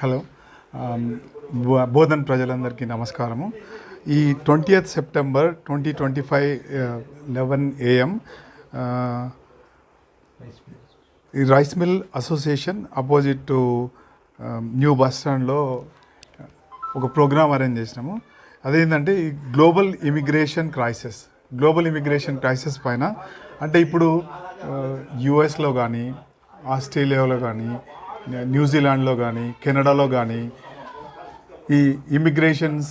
Hello బో- బోధన్ ప్రజలందరికీ నమస్కారము. ఈ twentieth September twenty twenty five uh, eleven AM uh, ఈ rice mill association opposite to um, new bus స్టాండ్లో uh, ఒక ప్రోగ్రామ్ అరేంజ్ చేసినాము. అదేంటంటే ఈ global immigration crisis. Global immigration crisis పైన. అంటే ఇప్పుడు యుఎస్లో కానీ ఆస్ట్రేలియాలో కానీ న్యూజిలాండ్లో కానీ కెనడాలో కానీ ఈ ఇమిగ్రేషన్స్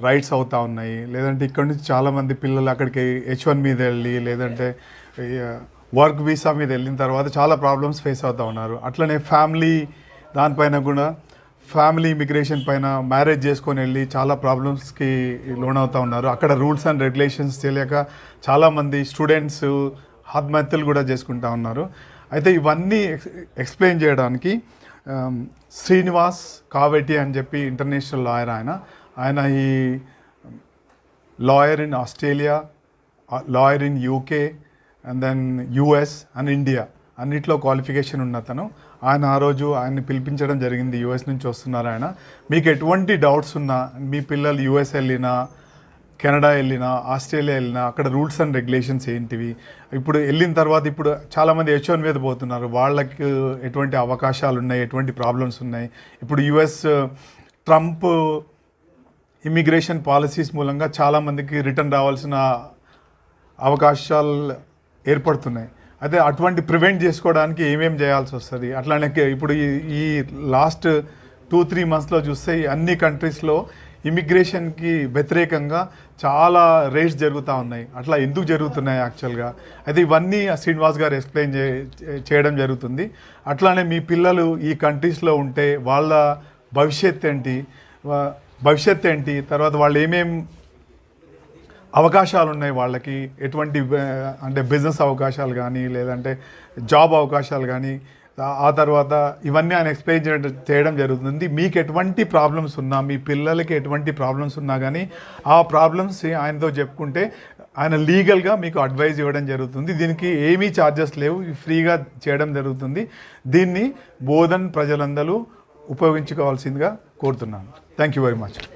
రైట్స్ అవుతా ఉన్నాయి. లేదంటే ఇక్కడ నుంచి చాలామంది పిల్లలు అక్కడికి హెచ్ వన్ మీద వెళ్ళి లేదంటే వర్క్ వీసా మీద వెళ్ళిన తర్వాత చాలా ప్రాబ్లమ్స్ ఫేస్ అవుతూ ఉన్నారు. అట్లనే ఫ్యామిలీ దానిపైన కూడా ఫ్యామిలీ ఇమిగ్రేషన్ పైన మ్యారేజ్ చేసుకొని వెళ్ళి చాలా ప్రాబ్లమ్స్కి లోన్ అవుతూ ఉన్నారు. అక్కడ రూల్స్ అండ్ రెగ్యులేషన్స్ తెలియక చాలామంది స్టూడెంట్స్ ఆత్మహత్యలు కూడా చేసుకుంటా ఉన్నారు. అయితే ఇవన్నీ ఎక్స్ ఎక్స్ప్లెయిన్ చేయడానికి శ్రీనివాస్ కావెట్టి అని చెప్పి ఇంటర్నేషనల్ లాయర్ ఆయన ఆయన ఈ lawyer in Australia lawyer in UK and then US and India అన్నిట్లో క్వాలిఫికేషన్ ఉన్న అతను. ఆయన ఆ రోజు ఆయన్ని పిలిపించడం జరిగింది. యుఎస్ నుంచి వస్తున్నారు ఆయన. మీకు ఎటువంటి డౌట్స్ ఉన్నా మీ పిల్లలు యుఎస్ వెళ్ళినా కెనడా వెళ్ళినా ఆస్ట్రేలియా వెళ్ళినా అక్కడ రూల్స్ అండ్ రెగ్యులేషన్స్ ఏంటివి? ఇప్పుడు వెళ్ళిన తర్వాత ఇప్పుడు చాలామంది హెచ్ వన్ మీద పోతున్నారు. వాళ్ళకి ఎటువంటి అవకాశాలు ఉన్నాయి? ఎటువంటి ప్రాబ్లమ్స్ ఉన్నాయి? ఇప్పుడు యుఎస్ ట్రంప్ ఇమిగ్రేషన్ పాలసీస్ మూలంగా చాలామందికి రిటర్న్ రావాల్సిన అవకాశాలు ఏర్పడుతున్నాయి. అయితే అటువంటి ప్రివెంట్ చేసుకోవడానికి ఏమేమి చేయాల్సి వస్తుంది? అట్లానే ఇప్పుడు ఈ ఈ లాస్ట్ టూ త్రీ మంత్స్లో చూస్తే అన్ని కంట్రీస్లో ఇమిగ్రేషన్కి వ్యతిరేకంగా చాలా రేట్స్ జరుగుతూ ఉన్నాయి. అట్లా ఎందుకు జరుగుతున్నాయి యాక్చువల్గా? అయితే ఇవన్నీ శ్రీనివాస్ గారు ఎక్స్ప్లెయిన్ చే చేయడం జరుగుతుంది. అట్లానే మీ పిల్లలు ఈ కంట్రీస్లో ఉంటే వాళ్ళ భవిష్యత్ ఏంటి? భవిష్యత్ ఏంటి? తర్వాత వాళ్ళు ఏమేం అవకాశాలు ఉన్నాయి వాళ్ళకి. ఎటువంటి అంటే బిజినెస్ అవకాశాలు కానీ లేదంటే జాబ్ అవకాశాలు కానీ ఆ- తర్వాత ఇవన్నీ ఆయన ఎక్స్ప్లెయిన్ చేయడం చేయడం జరుగుతుంది. మీకు ఎటువంటి ప్రాబ్లమ్స్ ఉన్నా మీ పిల్లలకి ఎటువంటి ప్రాబ్లమ్స్ ఉన్నా కానీ ఆ ప్రాబ్లమ్స్ ఆయనతో చెప్పుకుంటే ఆయన లీగల్గా మీకు అడ్వైజ్ ఇవ్వడం జరుగుతుంది. దీనికి ఏమీ ఛార్జెస్ లేవు. ఫ్రీగా చేయడం జరుగుతుంది. దీన్ని బోధన్ ప్రజలందరూ ఉపయోగించుకోవాల్సిందిగా కోరుతున్నాను. Thank you very much.